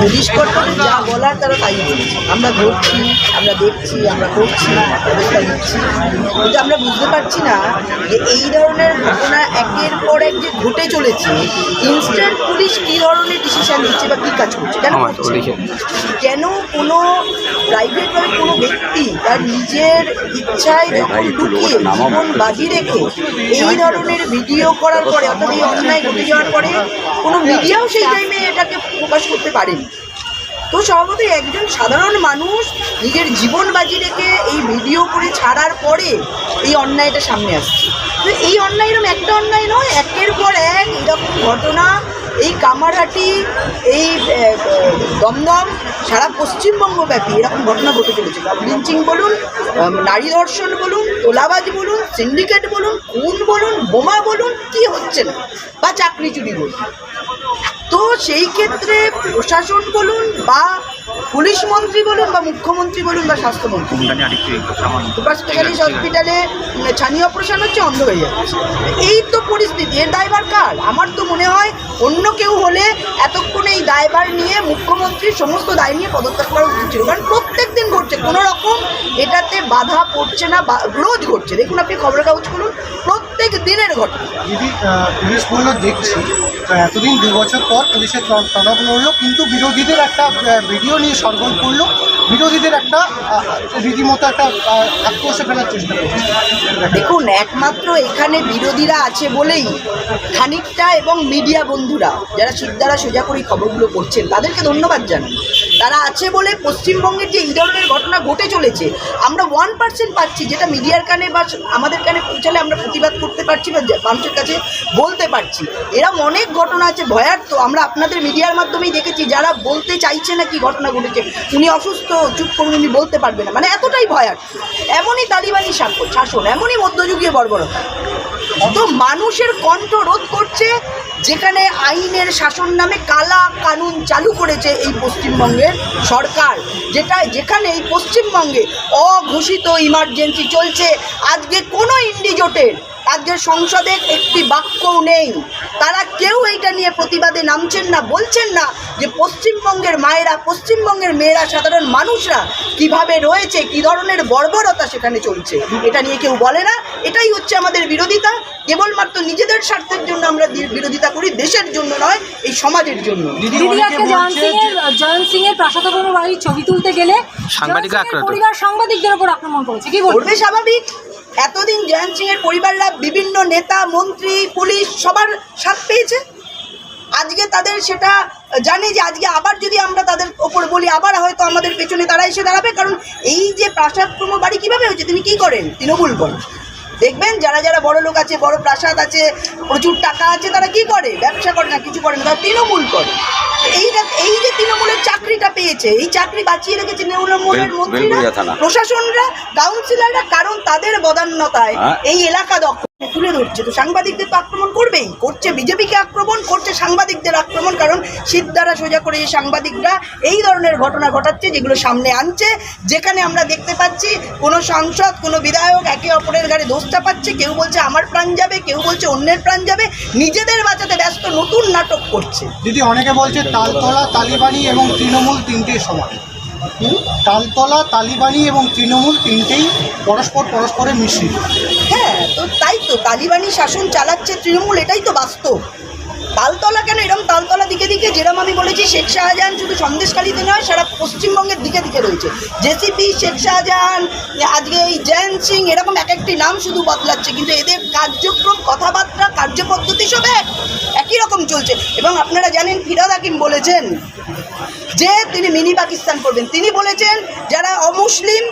Police কর্তাদের যা বলার তারা তাই বলেছে। আমরা ধরছি আমরা দেখছি আমরা করছি ব্যবস্থা নিচ্ছি কিন্তু আমরা বুঝতে পারছি না যে এই ধরনের ঘটনা একের পর এক যে ঘটে চলেছে ইনস্ট্যান্ট পুলিশ কী ধরনের ডিসিশন নিচ্ছে বা কী কাজ করছে? কেন? কেন কোনো প্রাইভেটভাবে কোনো ব্যক্তি তার নিজের ইচ্ছায় যখন ঢুকিয়ে জীবন বাজি রেখে এই ধরনের ভিডিও করার পরে অর্থাৎ এই অন্যায় ঘটে যাওয়ার পরে কোনো মিডিয়াও সেই টাইমে এটাকে প্রকাশ করতে পারেনি। তো স্বভাবতই একজন সাধারণ মানুষ নিজের জীবন বাজি রেখে এই ভিডিও করে ছাড়ার পরে এই অন্যায়টা সামনে আসছে। তো এই অন্যায় এরকম একটা অন্যায় নয়, একের পর এক এরকম ঘটনা, এই কামারহাটি, এই দমদম, সারা পশ্চিমবঙ্গ ব্যাপী এরকম ঘটনা ঘটে চলেছে। লিঞ্চিং বলুন নারী ধর্ষণ বলুন, তোলাবাজ বলুন সিন্ডিকেট বলুন, খুন বলুন, বোমা বলুন, কি হচ্ছে না? বা চাকরি চুরি বলুন। সেই ক্ষেত্রে প্রশাসন বলুন বা পুলিশ মন্ত্রী বলুন বা মুখ্যমন্ত্রী বলুন বা স্বাস্থ্যমন্ত্রী। সুপার স্পেশালিস্ট হসপিটালে ছানি অপারেশন হচ্ছে অন্ধ হয়ে যাচ্ছে। এই তো পরিস্থিতি এর দায়ভার কার? আমার তো মনে হয় অন্য কেউ হলে এতক্ষণ এই দায়ভার নিয়ে মুখ্যমন্ত্রীর সমস্ত দায় নিয়ে পদত্যাগ করা উচিত ছিল। কারণ প্রত্যেক দিন ঘটছে, কোনো রকম এটাতে বাধা পড়ছে না রোজ ঘটছে। দেখুন আপনি খবরের কাগজ খুলুন, প্রত্যেক দিনের ঘটনা। দিদি পুলিশ বলল দেখছি এতদিন দু বছর পর পুলিশের তদ- তদন্ত হলো, কিন্তু বিরোধীদের একটা ভিডিও নিয়ে সরগোল করল। বিরোধীদের একটা রীতিমতো একটা আক্রোশে ফেলার চেষ্টা দেখুন, একমাত্র এখানে বিরোধীরা আছে বলেই খানিকটা এবং মিডিয়া বন্ধুরা, যারা সিদ্ধারা সোজা করে খবরগুলো করছেন তাদেরকে ধন্যবাদ জানাই। তারা আছে বলে পশ্চিমবঙ্গের যে এই ধরনের ঘটনা ঘটে চলেছে, আমরা ওয়ান পার্সেন্ট পাচ্ছি, যেটা মিডিয়ার কানে বা আমাদের কানে পৌঁছালে আমরা প্রতিবাদ করতে পারছি বা মানুষের কাছে বলতে পারছি। এরম অনেক ঘটনা আছে ভয়ার্থ আমরা আপনাদের মিডিয়ার মাধ্যমেই দেখেছি, যারা বলতে চাইছে না কি ঘটনা ঘটেছে, উনি অসুস্থ, চুপ করুন, উনি বলতে পারবে না। মানে এতটাই ভয়ার্থ এমনই তালিবানি শাসন, এমনই মধ্যযুগীয় বর্বরতা। তো মানুষের কণ্ঠ রোধ করছে, যেখানে আইনের শাসন নামে কালা কানুন চালু করেছে এই পশ্চিমবঙ্গের সরকার, যেটা, যেখানে এই পশ্চিমবঙ্গে অঘোষিত ইমার্জেন্সি চলছে। আজকে কোনো ইন্ডিজোটের আজকে সংসদের একটি বাক্যও নেই। তারা কেউ এইটা নিয়ে প্রতিবাদে নামছেন না বলছেন না যে পশ্চিমবঙ্গের মায়েরা পশ্চিমবঙ্গের মেয়েরা সাধারণ মানুষরা কীভাবে রয়েছে কি ধরনের বর্বরতা সেখানে চলছে। এটা নিয়ে কেউ বলে না। এটাই হচ্ছে আমাদের বিরোধিতা। কেবলমাত্র নিজেদের স্বার্থের জন্য আমরা বিরোধিতা করি দেশের জন্য নয় এই সমাজের জন্য। জয়ন্ত সিং এর জয়ন্ত সিং এর প্রাসাদপূর্ণ বাড়ির ছবি তুলতে গেলে সাংবাদিকরা জয়ন্ত সিংয়ের আক্রান্ত। পরিবার সাংবাদিকদের উপর আক্রমণ করেছে। কি স্বাভাবিক। এতদিন জয়ন্ত সিং এর পরিবাররা বিভিন্ন নেতা, মন্ত্রী, পুলিশ সবার সাথ পেয়েছে? আজকে তাদের সেটা জানে যে আজকে আবার যদি আমরা তাদের ওপর বলি, আবার হয়তো আমাদের পেছনে তারা এসে দাঁড়াবে। কারণ এই যে প্রাসাদক্রম বাড়ি কীভাবে হয়েছে? তিনি কী করেন? তৃণমূল করেন। দেখবেন যারা যারা বড় লোক আছে, বড় প্রাসাদ আছে, প্রচুর টাকা আছে, তারা কি করে? ব্যবসা করে না, কিছু করে না, তারা তৃণমূল করে। এইটা এই যে তৃণমূলের চাকরিটা পেয়েছে এই চাকরি বাঁচিয়ে রেখেছে তৃণমূলের মন্ত্রীরা প্রশাসনরা কাউন্সিলররা কারণ তাদের বদান্যতায় হ্যাঁ। এই এলাকা দখল তুলে ধরছে। তো সাংবাদিকদের তো আক্রমণ করবেই। করছে বিজেপিকে আক্রমণ করছে সাংবাদিকদের আক্রমণ কারণ সিদ্ধারা সোজা করে সাংবাদিকরা এই ধরনের ঘটনা ঘটাচ্ছে যেগুলো সামনে আনছে। যেখানে আমরা দেখতে পাচ্ছি কোনো সাংসদ কোনো বিধায়ক একে অপরের গাড়ি দোষ চাপাচ্ছে কেউ বলছে আমার প্রাণ যাবে কেউ বলছে অন্যের প্রাণ যাবে নিজেদের বাঁচাতে ব্যস্ত নতুন নাটক করছে। দিদি অনেকে বলছে তালতলা তালিবানি এবং তৃণমূল তিনটে সমান। তালতলা তালিবানি এবং তৃণমূল তিনটেই পরস্পর পরস্পরের মিশ্রিত হ্যাঁ তো তাই তো তালিবানি শাসন চালাচ্ছে তৃণমূল, এটাই তো বাস্তব। তালতলা কেন এরকম তালতলা দিকে দিকে যেরকম আমি বলেছি, শেখ শাহজাহান শুধু সন্দেশখালিতে নয়, সারা পশ্চিমবঙ্গের দিকে দিকে রয়েছে। জেসিপি, শেখ শাহজাহান, আজকে এই জয়ন্ত সিং, এরকম এক একটি নাম শুধু বদলাচ্ছে, কিন্তু এদের কার্যক্রম, কথাবার্তা, কার্যপদ্ধতি সব এক। একই রকম চলছে? এবং আপনারা জানেন ফিরাদ হাকিম বলেছেন যে তিনি মিনি পাকিস্তান করবেন। তিনি বলেছেন, যারা অমুসলিম,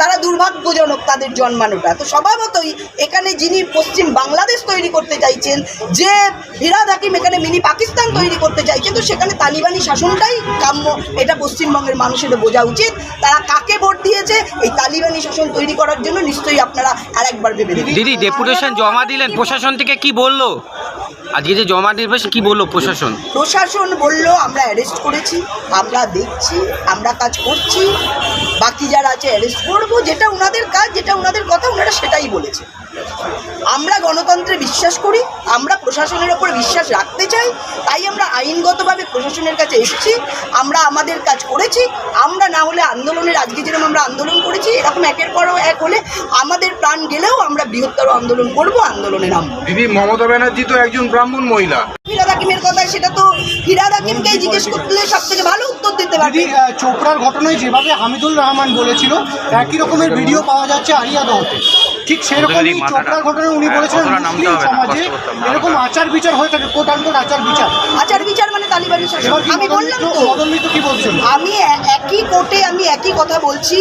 তারা দুর্ভাগ্যজনক তাদের জন্মানোটা। তো স্বভাবতই এখানে যিনি পশ্চিম বাংলাদেশ তৈরি করতে চাইছেন, যে ফিরাদ হাকিম এখানে মিনি পাকিস্তান তৈরি করতে চাইছেন, তো সেখানে তালিবানি শাসনটাই কাম্য। এটা পশ্চিমবঙ্গের মানুষের বোঝা উচিত। তারা কাকে ভোট দিয়েছে, এই তালিবানি শাসন তৈরি করার জন্য নিশ্চয়ই আপনারা আরেকবার ভেবে দিদি, ডেপুটেশন জমা দিলেন, প্রশাসন থেকে কি বলল? আজকে যে জমা দিবে কি বলল প্রশাসন? প্রশাসন বলল, আমরা অ্যারেস্ট করেছি, আমরা দেখছি, আমরা কাজ করছি। বাকি যারা আছে অ্যারেস্ট করব, যেটা ওনাদের কাজ, যেটা ওনাদের কথা ওনারা সেটাই বলেছে। আমরা গণতন্ত্রে বিশ্বাস করি, আমরা প্রশাসনের ওপর বিশ্বাস রাখতে চাই, তাই আমরা আইনগতভাবে প্রশাসনের কাছে এসেছি, আমরা আমাদের কাজ করেছি, আমরা না হলে আন্দোলনের, আজকে যেরকম আমরা আন্দোলন করেছি, এরকম একের পর এক হলে আমাদের প্রাণ গেলেও আমরা বৃহত্তর আন্দোলন করব, আন্দোলনে নামবো। দিদি, মমতা ব্যানার্জি তো একজন ব্রাহ্মণ মহিলা। কথা, সেটা তো জিজ্ঞেস সব থেকে ভালো উত্তর দিতে চোপড়ার ঘটনায় যেভাবে হামিদুল রহমান বলেছিল, একই রকমের ভিডিও পাওয়া যাচ্ছে আরিয়াদহতে ঠিক সেরকমই চোপড়ার ঘটনায় উনি বলেছিলেন মুসলিম সমাজে এরকম আচার বিচার হয়ে থাকে কোট আনকোট আচার বিচার আচার বিচার মানে তালিবানি শাসন আমি বললাম তো মদন মিত্র কি বলছেন? আমি একই কোর্টে আমি একই কথা বলছি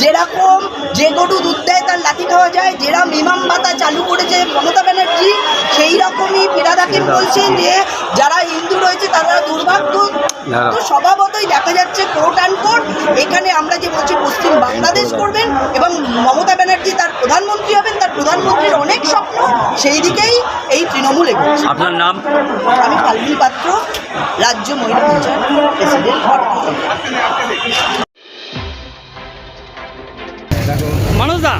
যেরকম যে গরু দুধ দেয় তার লাঠি খাওয়া যায় যেরকম ইমাম বাতা চালু করেছে মমতা ব্যানার্জি সেই রকমই ফিরাদ হাকিম বলছেন যে যারা হিন্দু রয়েছে তারা দুর্ভাগ্য। তো স্বভাবতই দেখা যাচ্ছে কোর্ট অ্যান্ড কোর্ট এখানে আমরা যে বলছি পশ্চিম বাংলাদেশ করবেন এবং মমতা ব্যানার্জি তার প্রধানমন্ত্রী হবেন? তার প্রধানমন্ত্রীর অনেক স্বপ্ন সেই দিকেই এই তৃণমূল এগোচ্ছে। আপনার নাম? আমি ফাল্গুনী পাত্র রাজ্য মহিলা পঞ্চায়েত প্রেসিডেন্ট মানুষদা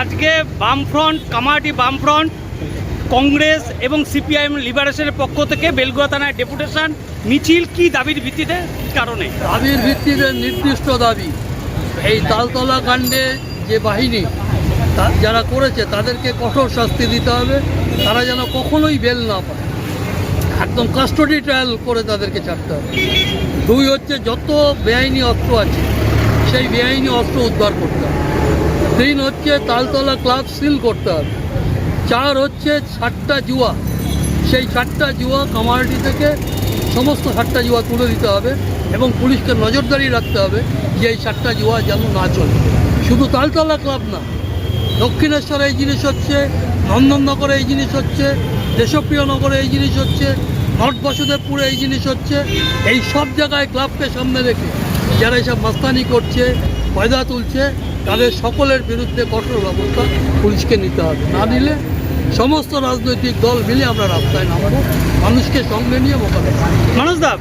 আজকে বামফ্রন্ট কামাটি বামফ্রন্ট কংগ্রেস এবং সিপিআইএম লিবারেশনের পক্ষ থেকে বেলগুয়া থানায় ডেপুটেশন মিছিল কি দাবির ভিত্তিতে? কি কারণে? দাবির ভিত্তিতে নির্দিষ্ট দাবি। এই তালতলা কাণ্ডে যে বাহিনী যারা করেছে, তাদেরকে কঠোর শাস্তি দিতে হবে। তারা যেন কখনোই বেল না পায়। একদম কাস্টডি ট্রায়াল করে তাদেরকে ছাড়তে হবে। দুই হচ্ছে, যত বেআইনি অস্ত্র আছে, সেই বেআইনি অস্ত্র উদ্ধার করতে হবে। তিন হচ্ছে, তালতলা ক্লাব সিল করতে হবে। চার হচ্ছে, সাতটা জুয়া। সেই সাতটা জুয়া কামারটি থেকে সমস্ত সাতটা জুয়া তুলে দিতে হবে এবং পুলিশকে নজরদারি রাখতে হবে যে এই সাতটা জুয়া যেন না চলে। শুধু তালতলা ক্লাব না দক্ষিণেশ্বরে এই জিনিস হচ্ছে, নন্দননগরে এই জিনিস হচ্ছে, দেশপ্রিয় নগরে এই জিনিস হচ্ছে, নর্থ বাসুদেবপুরে এই জিনিস হচ্ছে, এই সব জায়গায় ক্লাবকে সামনে রেখে যারা এসব মাস্তানি করছে, পয়দা তুলছে, তাদের সকলের বিরুদ্ধে কঠোর ব্যবস্থা পুলিশকে নিতে হবে না নিলে সমস্ত রাজনৈতিক দল মিলে আমরা রাস্তায় নামবো, মানুষকে সঙ্গে নিয়ে মোকাবিলা। মানুষদা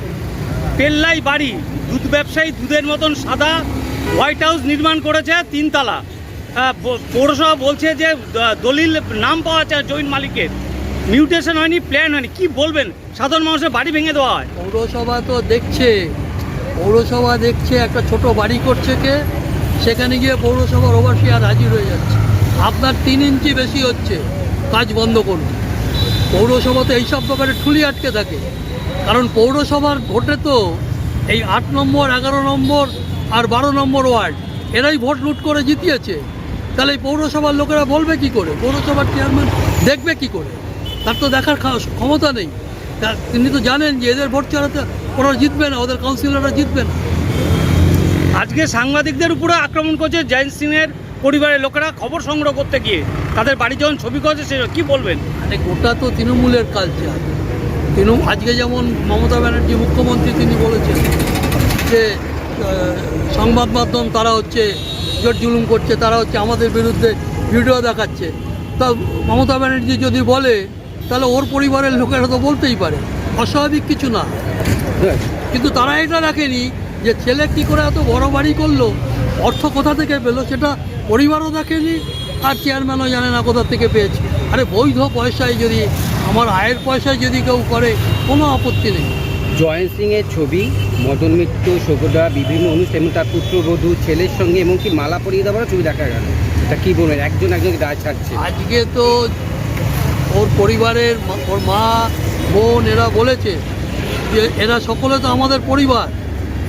পেল্লাই বাড়ি, দুধ ব্যবসায়ী দুধের মতন সাদা হোয়াইট হাউস নির্মাণ করেছে তিনতলা পৌরসভা বলছে যে দলিল নাম পাওয়া যায় জৈন মালিকের। মিউটেশন হয়নি প্ল্যান হয়নি, কি বলবেন? সাধারণ মানুষের বাড়ি ভেঙে দেওয়া হয়। পৌরসভা তো দেখছে, পৌরসভা দেখছে, একটা ছোট বাড়ি করছে কে, সেখানে গিয়ে পৌরসভার ওভারসি আর হাজির হয়ে যাচ্ছে। আপনার তিন ইঞ্চি বেশি হচ্ছে, কাজ বন্ধ করুন। পৌরসভা তো এইসব ব্যাপারে ঠুলি আটকে থাকে। কারণ পৌরসভার ভোটে তো এই আট নম্বর, এগারো নম্বর আর বারো নম্বর ওয়ার্ড, এরাই ভোট লুট করে জিতিয়েছে। তাহলে এই পৌরসভার লোকেরা বলবে কি করে? পৌরসভার চেয়ারম্যান দেখবে কি করে? তার তো দেখার ক্ষমতা নেই। তিনি তো জানেন যে এদের ভোট ছাড়াতে ওরা জিতবে না ওদের কাউন্সিলররা জিতবে না। আজকে সাংবাদিকদের উপরে আক্রমণ করছে জয়ন্ত সিংয়ের পরিবারের লোকেরা খবর সংগ্রহ করতে গিয়ে। তাদের বাড়ি যখন ছবি করছে সে কি বলবেন? মানে গোটা তো তৃণমূলের কালচার তৃণমূল আজকে যেমন মমতা ব্যানার্জি মুখ্যমন্ত্রী তিনি বলেছেন যে সংবাদ মাধ্যম তারা হচ্ছে জোর জুলুম করছে, তারা হচ্ছে আমাদের বিরুদ্ধে ভিডিও দেখাচ্ছে। তা মমতা ব্যানার্জি যদি বলে, তাহলে ওর পরিবারের লোকেরা তো বলতেই পারে। অস্বাভাবিক কিছু না। কিন্তু তারা এটা রাখেনি যে ছেলে কী করে এত বড় বাড়ি করল, অর্থ কোথা থেকে পেল সেটা পরিবারও দেখেনি, আর চেয়ারম্যানও জানে না কোথা থেকে পেয়েছে। আরে বৈধ পয়সায় যদি, আমার আয়ের পয়সায় যদি কেউ করে, কোনো আপত্তি নেই। জয়ন্ত সিং এর ছবি মদন মিত্র শোকদা বিভিন্ন অনুষ্ঠান এবং তার পুত্রবধূ ছেলের সঙ্গে এমনকি মালা পরিয়ে দেওয়ারও ছবি দেখা গেল। এটা কি বলবেন? একজন একজনকে দায় ছাড়ছে। আজকে তো ওর পরিবারের ওর মা বোন এরা বলেছে যে এরা সকলে তো আমাদের পরিবার।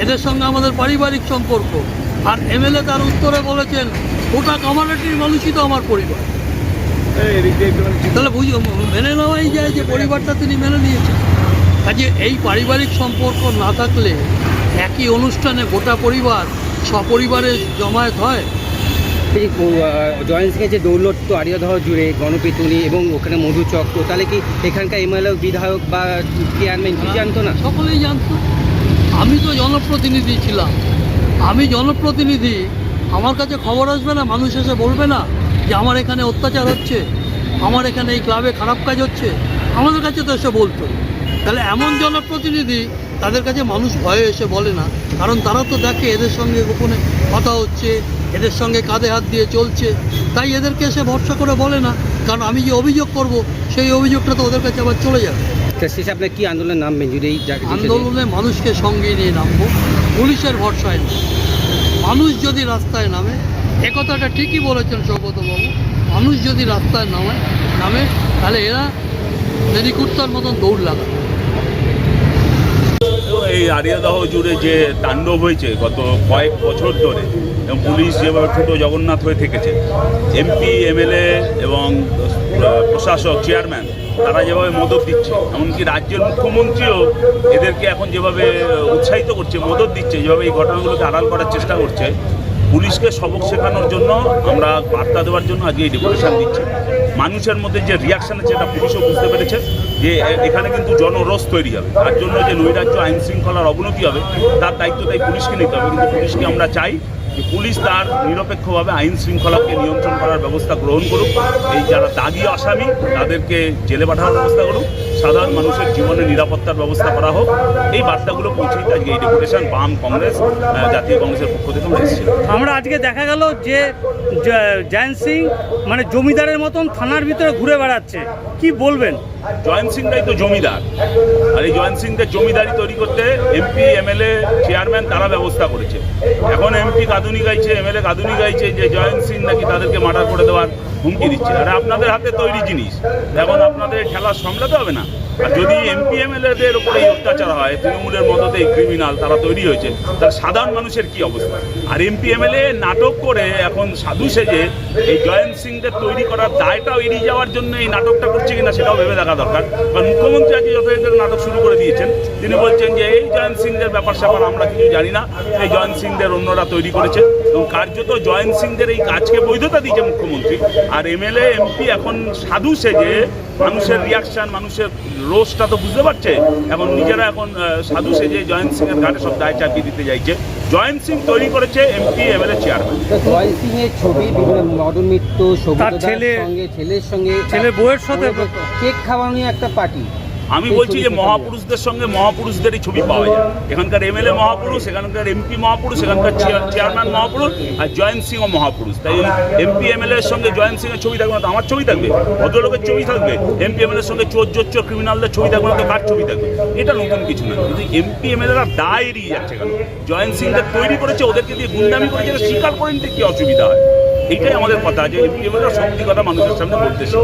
এদের সঙ্গে আমাদের পারিবারিক সম্পর্ক। আর এমএলএ তার উত্তরে বলেছেন গোটা কমিউনিটির মানুষই তো আমার পরিবার। তাহলে বুঝ মেনে নেওয়াই যায় যে পরিবারটা তিনি মেনে নিয়েছেন। কাজে এই পারিবারিক সম্পর্ক না থাকলে একই অনুষ্ঠানে গোটা পরিবার সপরিবারে জমায়েত হয়? এই যে, আহ, জয়ন্ত সিং এর যে দৌলত্ব আরিয়াদহ জুড়ে গণপিতুনি এবং ওখানে মধুচক্র তাহলে কি এখানকার এমএলএ বিধায়ক বা চেয়ারম্যান কি জানতো না? সকলেই জানতো। আমি তো জনপ্রতিনিধি ছিলাম। আমি জনপ্রতিনিধি আমার কাছে খবর আসবে না মানুষ এসে বলবে না যে আমার এখানে অত্যাচার হচ্ছে আমার এখানে এই ক্লাবে খারাপ কাজ হচ্ছে। আমাদের কাছে তো এসে বলতো। তাহলে এমন জনপ্রতিনিধি তাদের কাছে মানুষ ভয়ে এসে বলে না। কারণ তারা তো দেখে এদের সঙ্গে গোপনে কথা হচ্ছে এদের সঙ্গে কাঁধে হাত দিয়ে চলছে। তাই এদেরকে এসে ভরসা করে বলে না। কারণ আমি যে অভিযোগ করব সেই অভিযোগটা তো ওদের কাছে আবার চলে যাবে। শেষে আপনার কি আন্দোলন নামবেন যদি এই আন্দোলনে মানুষকে সঙ্গে নিয়ে নামবো। পুলিশের ভরসায় নয় মানুষ যদি রাস্তায় নামে একথাটা ঠিকই বলেছেন সৌগতবাবু মানুষ যদি রাস্তায় নামে নামে তাহলে এরা মেদিকুত্তার মতন দৌড় লাগাবে এই আরিয়াদহ জুড়ে যে তাণ্ডব হয়েছে গত কয়েক বছর ধরে, এবং পুলিশ যেভাবে ছোটো জগন্নাথ হয়ে থেকেছে এমপি এমএলএ এবং প্রশাসক চেয়ারম্যান তারা যেভাবে মদত দিচ্ছে, এমনকি রাজ্যের মুখ্যমন্ত্রীও এদেরকে এখন যেভাবে উৎসাহিত করছে, মদত দিচ্ছে, যেভাবে এই ঘটনাগুলোকে আড়াল করার চেষ্টা করছে, পুলিশকে সবক শেখানোর জন্য আমরা বার্তা দেওয়ার জন্য আজকে এই ডেপুটেশন দিচ্ছি। মানুষের মধ্যে যে রিয়াকশন আছে এটা পুলিশও বুঝতে পেরেছে যে এখানে কিন্তু জনরোষ তৈরি হবে। তার জন্য যে নৈরাজ্য আইন শৃঙ্খলার অবনতি হবে, তার দায়িত্ব তাই পুলিশকে নিতে হবে। কিন্তু পুলিশকে আমরা চাই যে পুলিশ তার নিরপেক্ষভাবে আইন শৃঙ্খলাকে নিয়ন্ত্রণ করার ব্যবস্থা গ্রহণ করুক। এই যারা দাগি আসামি, তাদেরকে জেলে পাঠানোর ব্যবস্থা করুক। সাধারণ মানুষের জীবনে নিরাপত্তার ব্যবস্থা করা হোক। এই বার্তাগুলো পৌঁছেই আজকে এই ডেপুটেশন বাম কংগ্রেস জাতীয় কংগ্রেসের পক্ষ থেকে আমরা আমরা আজকে দেখা গেল যে জয়ন্ত সিং মানে জমিদারের মতন থানার ভিতরে ঘুরে বেড়াচ্ছে। কি বলবেন? জয়ন্ত সিংটাই তো জমিদার। আর এই জয়ন্ত সিংদের জমিদারি তৈরি করতে এমপি, এমএলএ, চেয়ারম্যান তারা ব্যবস্থা করেছে। এখন এমপি কাঁদুনি গাইছে, এমএলএ কাঁদুনি গাইছে যে জয়ন্ত সিং নাকি তাদেরকে মার্ডার করে দেওয়ার হুমকি দিচ্ছে আরে আপনাদের হাতে তৈরি জিনিস। এখন আপনাদের ঠেলা সামলাতে হবে না? যদি এমপি এমএলএদের উপরে এই অত্যাচার হয়, তৃণমূলের মদতে এই ক্রিমিনাল তারা তৈরি হয়েছে, তার সাধারণ মানুষের কি অবস্থা? আর এমপি এমএলএ নাটক করে এখন সাধু সেজে এই জয়ন্ত সিংদের তৈরি করার দায়টাও এড়িয়ে যাওয়ার জন্য এই নাটকটা করছে কিনা সেটাও ভেবে দেখা দরকার। কারণ মুখ্যমন্ত্রী আজকে যথাযথ নাটক শুরু করে দিয়েছেন। তিনি বলছেন যে এই জয়ন্ত সিংদের ব্যাপার স্যাপার আমরা কিছু জানি না। এই জয়ন্ত সিংদের অন্যরা তৈরি করেছে। এবং কার্যত জয়ন্ত সিংদের এই কাজকে বৈধতা দিয়েছে মুখ্যমন্ত্রী। আর এমএলএ এমপি এখন সাধু সেজে মানুষের রিয়াকশন মানুষের রোষটা তো বুঝতে পারছে এখন নিজেরা এখন সাধু সেজে জয়ন্ত সিংয়ের ঘাটে সব দায় চাপিয়ে দিতে চাইছে জয়ন্ত সিং তৈরি করেছে এমপি এমএলএ চেয়ারম্যান তো জয় সিং এর ছবি বিভিন্ন মদন মিত্র ছেলে- সঙ্গে ছেলের সঙ্গে ছেলের বউয়ের সাথে- কেক খাওয়ানো একটা পার্টি আমি বলছি যে মহাপুরুষদের সঙ্গে মহাপুরুষদেরই ছবি পাওয়া যায়। এখানকার এমএলএ মহাপুরুষ এখানকার এমপি মহাপুরুষ এখানকার চেয়ার- চেয়ারম্যান মহাপুরুষ আর জয়ন্ত সিংও মহাপুরুষ। তাই এমপি এমএলএ এর সঙ্গে জয়ন্ত সিংয়ের ছবি থাকবে না তো আমার ছবি থাকবে? ভদ্রলোকের ছবি থাকবে? এমপি এমএলএ এর সঙ্গে চোর জোর চোর ক্রিমিনালদের ছবি থাকবে না তো কার ছবি থাকবে? এটা নতুন কিছু না। কিন্তু এমপি এমএলএরা দায় এড়িয়ে যাচ্ছে কেন? জয়ন্ত সিংদের তৈরি করেছে ওদেরকে দিয়ে গুন্ডামি করেছে স্বীকার করে নিতে কি অসুবিধা হয়? এইটাই আমাদের কথা যে এমপি সত্যি কথা মানুষের সামনে বলতেছে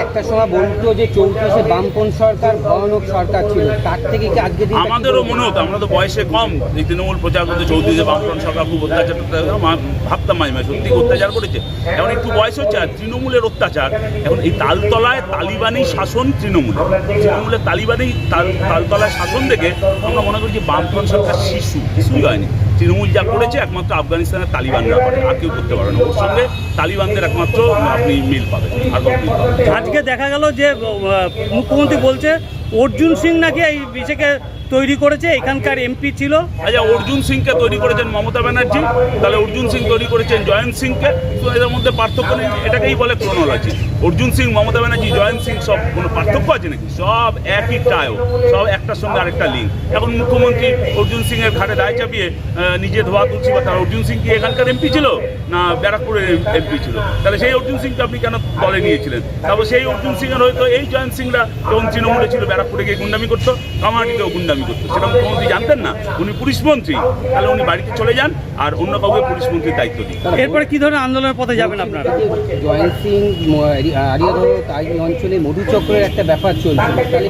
একটা সময় বলতো যে চৌত্রিশে বামপন সরকার ভয়ানক সরকার ছিল। তার থেকে কি আজকে আমাদেরও মনে হতো আমরা তো বয়সে কম। এই তৃণমূল প্রচার করতে চৌধুরী বামফ্রন্ট সরকার খুব অত্যাচার মা- ভাবতাম মাঝে মাঝে সত্যি অত্যাচার করেছে। এখন একটু বয়স হচ্ছে আর তৃণমূলের অত্যাচার। এখন এই তালতলায় তালিবানি শাসন তৃণমূল। তৃণমূলের তালিবানি তাল- তালতলায় শাসন দেখে আমরা মনে করি যে বামফ্রন্ট সরকার শিশু কিছুই হয়নি। তৃণমূল যা করেছে একমাত্র আফগানিস্তানের তালিবানরা করে, আর কেউ করতে পারে না। ওর সঙ্গে তালিবানদের একমাত্র আপনি মিল পাবেন আর আজকে দেখা গেল যে মুখ্যমন্ত্রী বলছে অর্জুন সিং নাকি এই বিষয়কে তৈরি করেছে? এখানকার এমপি ছিল। আচ্ছা অর্জুন সিংকে তৈরি করেছেন মমতা ব্যানার্জি, তাহলে অর্জুন সিং তৈরি করেছেন জয়ন্ত সিংকে। তো এদের মধ্যে পার্থক্য নেই, এটাকেই বলে ক্রোনোলজি অর্জুন সিং, মমতা ব্যানার্জি, জয়ন্ত সিং, সব কোনো পার্থক্য আছে নাকি? সব একই টায়ো সব একটার সঙ্গে আরেকটা লিঙ্ক এখন মুখ্যমন্ত্রী অর্জুন সিং এর ঘাটে দায় চাপিয়ে নিজে ধোয়া তুলছি, বা তার অর্জুন সিং কি এখানকার এমপি ছিল? না ব্যারাকপুরের এমপি ছিল? তাহলে সেই অর্জুন সিংকে আপনি কেন দলে নিয়েছিলেন? তারপর সেই অর্জুন সিং এর হয়তো এই জয়ন্ত সিংরা যখন তৃণমূলে ছিল ব্যারাকপুরে গিয়ে গুন্ডামি করতো কামাটিতেও গুন্ডামি করতো। সেটা মুখ্যমন্ত্রী জানতেন না। উনি পুলিশ মন্ত্রী। তাহলে উনি বাড়িতে চলে যান আর অন্য কাউকে পুলিশ মন্ত্রীর দায়িত্ব দিন। এরপরে কি ধরনের আন্দোলনের পথে যাবেন আপনারা? জয়ন্ত সিং তাই অঞ্চলে মধুচক্রের একটা ব্যাপার চলছে। তাহলে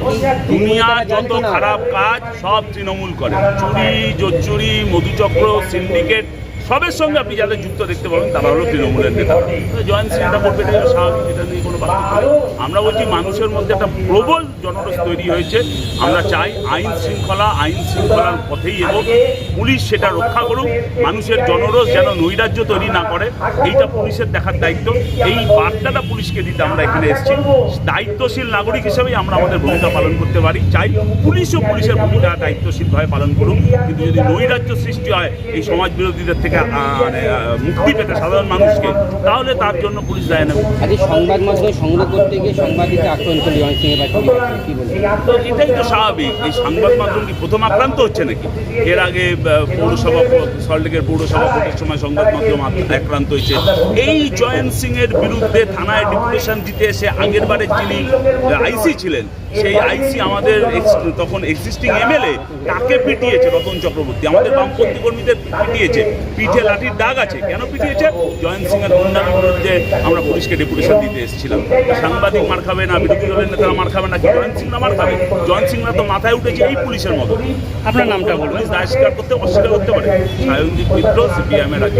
দুনিয়া যত খারাপ কাজ সব তৃণমূল করে। চুরি জোচ্চুরি মধুচক্র সিন্ডিকেট সবের সঙ্গে আপনি যাদের যুক্ত দেখতে পাবেন, তারা হলো তৃণমূলের নেতা। জয়েন্ট সিংটা করবে, এটা স্বাভাবিক, এটা নিয়ে কোনো। আমরা বলছি মানুষের মধ্যে একটা প্রবল জনরোষ তৈরি হয়েছে। আমরা চাই আইন শৃঙ্খলা, আইন শৃঙ্খলার পথেই এগোক পুলিশ সেটা রক্ষা করুক। মানুষের জনরোষ যেন নৈরাজ্য তৈরি না করে, এইটা পুলিশের দেখার দায়িত্ব। এই বার্তাটা পুলিশকে দিতে আমরা এখানে এসেছি। দায়িত্বশীল নাগরিক হিসেবেই আমরা আমাদের ভূমিকা পালন করতে পারি। চাই পুলিশও পুলিশের ভূমিকা দায়িত্বশীলভাবে পালন করুন কিন্তু যদি নৈরাজ্য সৃষ্টি হয়, এই সমাজ বিরোধীদের থেকে মানে মুক্তি পেতে সাধারণ মানুষকে তাহলে তার জন্য পুলিশ দায় নেবে। সংবাদ মাধ্যমে সংগ্রহ করতে গিয়ে সাংবাদিককে আক্রমণ করে জয়ন্ত সিং এর বাড়ি কি বলবেন তো এটাই তো স্বাভাবিক। এই সংবাদ মাধ্যম কি প্রথম আক্রান্ত হচ্ছে নাকি? এর আগে পৌরসভা সল্টলেকের পৌরসভা ভোটের সময় সংবাদ মাধ্যম আক্রান্ত হয়েছে। এই জয়ন্ত সিং এর বিরুদ্ধে থানায় ডিপুটেশন দিতে এসে আগের বারে যিনি আইসি ছিলেন সেই আইসি আমাদের তখন এক্সিস্টিং এমএলএ তাকে পিটিয়েছে রতন চক্রবর্তী? আমাদের বামপন্থী কর্মীদের পিটিয়েছে। পিঠে লাঠির দাগ আছে। কেন পিটিয়েছে? জয়ন্ত সিং এর গুন্ডামির বিরুদ্ধে আমরা পুলিশকে ডেপুটেশন দিতে এসেছিলাম। সাংবাদিক মার খাবে না বিরোধী দলের নেতারা মার খাবে না কি জয়ন্ত সিং না মার খাবে? জয়ন্ত সিং না তো মাথায় উঠেছে এই পুলিশের মতো আপনার নামটা বলুন। পুলিশ দায় স্বীকার করতে অস্বীকার করতে পারে। সায়নদীপ মিত্র সিপিএম এর রাজ্য